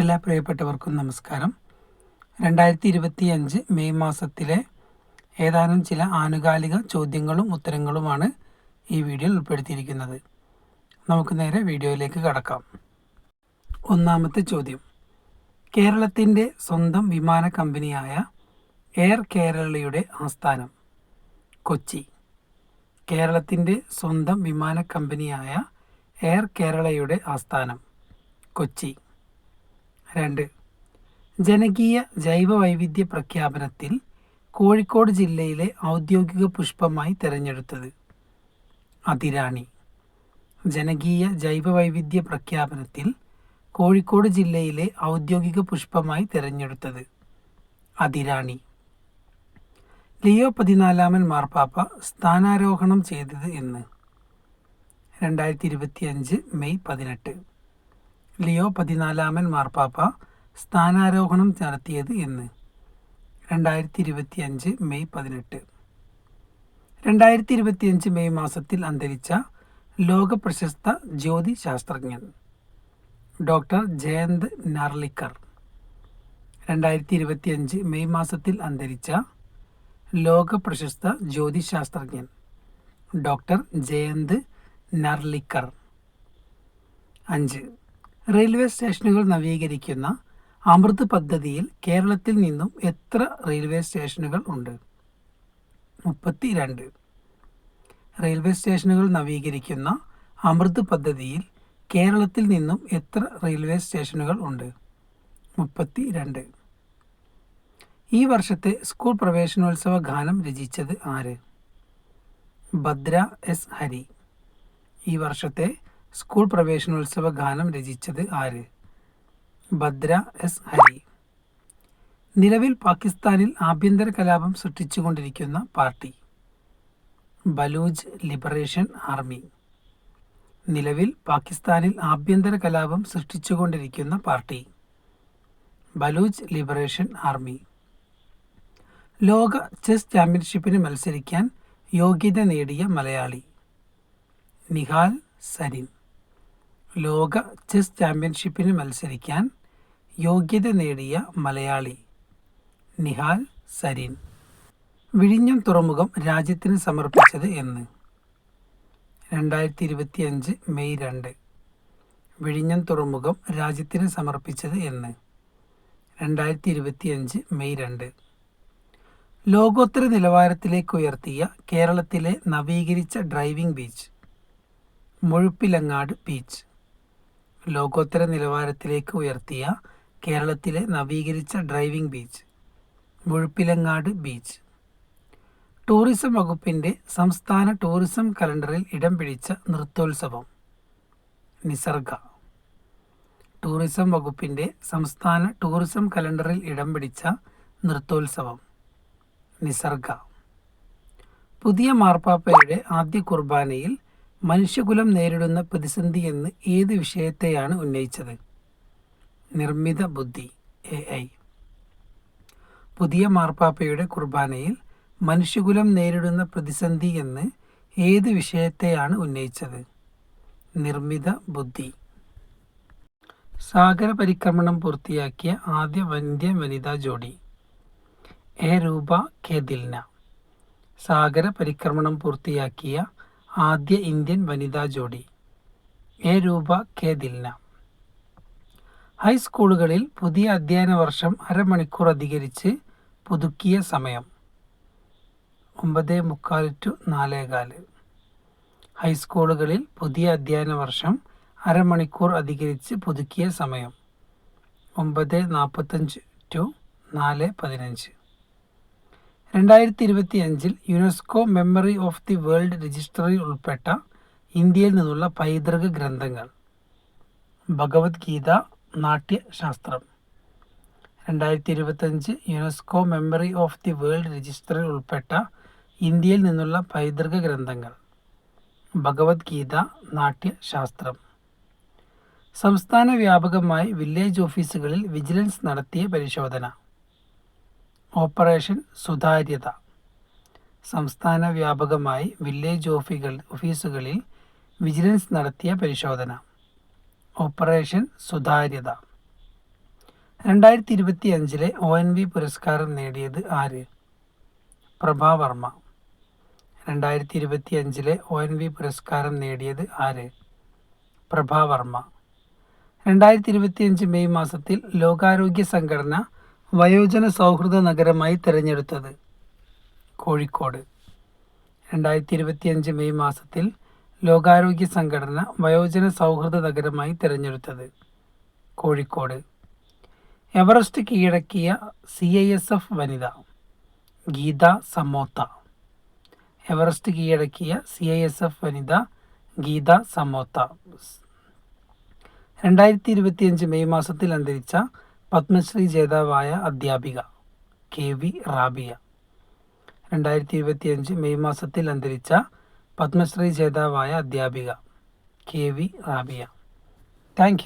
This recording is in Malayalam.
എല്ലാ പ്രിയപ്പെട്ടവർക്കും നമസ്കാരം. രണ്ടായിരത്തി ഇരുപത്തി അഞ്ച് മെയ് മാസത്തിലെ ഏതാനും ചില ആനുകാലിക ചോദ്യങ്ങളും ഉത്തരങ്ങളുമാണ് ഈ വീഡിയോയിൽ ഉൾപ്പെടുത്തിയിരിക്കുന്നത്. നമുക്ക് നേരെ വീഡിയോയിലേക്ക് കടക്കാം. ഒന്നാമത്തെ ചോദ്യം. കേരളത്തിന്റെ സ്വന്തം വിമാന കമ്പനിയായ എയർ കേരളയുടെ ആസ്ഥാനം കൊച്ചി. കേരളത്തിന്റെ സ്വന്തം വിമാന കമ്പനിയായ എയർ കേരളയുടെ ആസ്ഥാനം കൊച്ചി. രണ്ട്. ജനകീയ ജൈവ വൈവിധ്യ പ്രഖ്യാപനത്തിൽ കോഴിക്കോട് ജില്ലയിലെ ഔദ്യോഗിക പുഷ്പമായി തിരഞ്ഞെടുത്തത് അതിരാണി. ജനകീയ ജൈവ വൈവിധ്യ പ്രഖ്യാപനത്തിൽ കോഴിക്കോട് ജില്ലയിലെ ഔദ്യോഗിക പുഷ്പമായി തിരഞ്ഞെടുത്തത് അതിരാണി. ലിയോ പതിനാലാമൻ മാർപ്പാപ്പ സ്ഥാനാരോഹണം ചെയ്തത് എന്ന്. രണ്ടായിരത്തി ഇരുപത്തി അഞ്ച് മെയ് പതിനെട്ട്. ലിയോ പതിനാലാമൻ മാർപ്പാപ്പ സ്ഥാനാരോഹണം നടത്തിയത് എന്ന്. രണ്ടായിരത്തി ഇരുപത്തി അഞ്ച് മെയ് പതിനെട്ട്. രണ്ടായിരത്തി ഇരുപത്തി അഞ്ച് മെയ് മാസത്തിൽ അന്തരിച്ച ലോക പ്രശസ്ത ജ്യോതി ശാസ്ത്രജ്ഞൻ ഡോക്ടർ ജയന്ത് നാർലിക്കർ. രണ്ടായിരത്തി ഇരുപത്തി അഞ്ച് മെയ് മാസത്തിൽ അന്തരിച്ച ലോക പ്രശസ്ത ജ്യോതിശാസ്ത്രജ്ഞൻ ഡോക്ടർ ജയന്ത് നർലിക്കർ. അഞ്ച്. റെയിൽവേ സ്റ്റേഷനുകൾ നവീകരിക്കുന്ന അമൃത് പദ്ധതിയിൽ കേരളത്തിൽ നിന്നും എത്ര റെയിൽവേ സ്റ്റേഷനുകൾ ഉണ്ട്? മുപ്പത്തി രണ്ട് റെയിൽവേ സ്റ്റേഷനുകൾ നവീകരിക്കുന്ന അമൃത് പദ്ധതിയിൽ കേരളത്തിൽ നിന്നും എത്ര റെയിൽവേ സ്റ്റേഷനുകൾ ഉണ്ട്? മുപ്പത്തി രണ്ട് ഈ വർഷത്തെ സ്കൂൾ പ്രവേശനോത്സവ ഗാനം രചിച്ചത് ആര്? ഭദ്ര എസ് ഹരി. ഈ വർഷത്തെ സ്കൂൾ പ്രവേശനോത്സവ ഗാനം രചിച്ചത് ആര്? ഭദ്ര എസ് ഹരി. നിലവിൽ പാകിസ്ഥാനിൽ ആഭ്യന്തര കലാപം സൃഷ്ടിച്ചുകൊണ്ടിരിക്കുന്ന പാർട്ടി. Baloch liberation army. നിലവിൽ പാകിസ്ഥാനിൽ ആഭ്യന്തര കലാപം സൃഷ്ടിച്ചുകൊണ്ടിരിക്കുന്ന പാർട്ടി. Baloch liberation army. ലോക ചെസ് ചാമ്പ്യൻഷിപ്പിന് മത്സരിക്കാൻ യോഗ്യത നേടിയ മലയാളി നിഹാൽ സരിൻ. ലോക ചെസ് ചാമ്പ്യൻഷിപ്പിന് മത്സരിക്കാൻ യോഗ്യത നേടിയ മലയാളി നിഹാൽ സരീൻ. വിഴിഞ്ഞം തുറമുഖം രാജ്യത്തിന് സമർപ്പിച്ചത് എന്ന്. രണ്ടായിരത്തി ഇരുപത്തി അഞ്ച് മെയ് രണ്ട്. വിഴിഞ്ഞം തുറമുഖം രാജ്യത്തിന് സമർപ്പിച്ചത് എന്ന്. രണ്ടായിരത്തി ഇരുപത്തി അഞ്ച് മെയ് രണ്ട്. ലോകോത്തര നിലവാരത്തിലേക്ക് ഉയർത്തിയ കേരളത്തിലെ നവീകരിച്ച ഡ്രൈവിംഗ് ബീച്ച്. മുഴുപ്പിലങ്ങാട് ബീച്ച്. ലോകോത്തര നിലവാരത്തിലേക്ക് ഉയർത്തിയ കേരളത്തിലെ നവീകരിച്ച driving beach Muzhappilangad beach. Tourism വകുപ്പിന്റെ സംസ്ഥാന ടൂറിസം കലണ്ടറിൽ ഇടം പിടിച്ച നൃത്തോത്സവം നിസർഗ. ടൂറിസം വകുപ്പിന്റെ സംസ്ഥാന ടൂറിസം കലണ്ടറിൽ ഇടം പിടിച്ച നൃത്തോത്സവം നിസർഗ. പുതിയ മാർപ്പാപ്പയുടെ ആദ്യ കുർബാനയിൽ മനുഷ്യകുലം നേരിടുന്ന പ്രതിസന്ധി എന്ന് ഏത് വിഷയത്തെയാണ് ഉന്നയിച്ചത്? നിർമ്മിത ബുദ്ധി എ ഐ. പുതിയ മാർപ്പാപ്പയുടെ കുർബാനയിൽ മനുഷ്യകുലം നേരിടുന്ന പ്രതിസന്ധി എന്ന് ഏത് വിഷയത്തെയാണ് ഉന്നയിച്ചത്? നിർമ്മിത ബുദ്ധി. സാഗര പരിക്രമണം പൂർത്തിയാക്കിയ ആദ്യ വന്ധ്യ വനിതാ ജോഡി എ രൂപ കെ ദിൽന സാഗര പരിക്രമണം പൂർത്തിയാക്കിയ ആദ്യ ഇന്ത്യൻ വനിതാ ജോഡി. എ രൂപ കെ ദിൽന. ഹൈസ്കൂളുകളിൽ പുതിയ അധ്യയന വർഷം അരമണിക്കൂർ അധികരിച്ച് പുതുക്കിയ സമയം. ഒമ്പത് മുക്കാൽ ടു നാലേകാൽ ഹൈസ്കൂളുകളിൽ പുതിയ അധ്യയന വർഷം അരമണിക്കൂർ അധികരിച്ച് പുതുക്കിയ സമയം. ഒമ്പത് നാൽപ്പത്തഞ്ച് ടു നാല് പതിനഞ്ച്. രണ്ടായിരത്തി ഇരുപത്തി അഞ്ചിൽ UNESCO memory of the world രജിസ്റ്ററിൽ ഉൾപ്പെട്ട ഇന്ത്യയിൽ നിന്നുള്ള പൈതൃക ഗ്രന്ഥങ്ങൾ. ഭഗവത്ഗീത നാട്യശാസ്ത്രം. രണ്ടായിരത്തി ഇരുപത്തഞ്ച് UNESCO memory of the world രജിസ്റ്ററിൽ ഉൾപ്പെട്ട ഇന്ത്യയിൽ നിന്നുള്ള പൈതൃക ഗ്രന്ഥങ്ങൾ. ഭഗവത്ഗീത നാട്യശാസ്ത്രം. സംസ്ഥാന വ്യാപകമായി വില്ലേജ് ഓഫീസുകളിൽ വിജിലൻസ് നടത്തിയ പരിശോധന. ഓപ്പറേഷൻ സുതാര്യത. സംസ്ഥാന വ്യാപകമായി വില്ലേജ് ഓഫീകൾ ഓഫീസുകളിൽ വിജിലൻസ് നടത്തിയ പരിശോധന. ഓപ്പറേഷൻ സുതാര്യത. രണ്ടായിരത്തി ഇരുപത്തി അഞ്ചിലെ ഒ എൻ വി പുരസ്കാരം നേടിയത് ആര്? പ്രഭാവർമ്മ രണ്ടായിരത്തി ഇരുപത്തി അഞ്ചിലെ ഒ എൻ വി പുരസ്കാരം നേടിയത് ആര്? പ്രഭാവർമ്മ രണ്ടായിരത്തി ഇരുപത്തിയഞ്ച് മെയ് മാസത്തിൽ ലോകാരോഗ്യ സംഘടന വയോജന സൗഹൃദ നഗരമായി തിരഞ്ഞെടുത്തത് കോഴിക്കോട്. രണ്ടായിരത്തി ഇരുപത്തിയഞ്ച് മെയ് മാസത്തിൽ ലോകാരോഗ്യ സംഘടന വയോജന സൗഹൃദ നഗരമായി തിരഞ്ഞെടുത്തത് കോഴിക്കോട്. എവറസ്റ്റ് കീഴടക്കിയ സി ഐ എസ് എഫ് വനിത ഗീത സമോത്ത. എവറസ്റ്റ് കീഴടക്കിയ സി ഐ എസ് എഫ് വനിത ഗീത സമോത്ത. രണ്ടായിരത്തി ഇരുപത്തിയഞ്ച് മെയ് മാസത്തിൽ അന്തരിച്ച പത്മശ്രീ ജേതാവായ അധ്യാപിക കെ വി റാബിയ. രണ്ടായിരത്തി ഇരുപത്തിയഞ്ച് മെയ് മാസത്തിൽ അന്തരിച്ച പത്മശ്രീ ജേതാവായ അധ്യാപിക കെ വി റാബിയ. താങ്ക്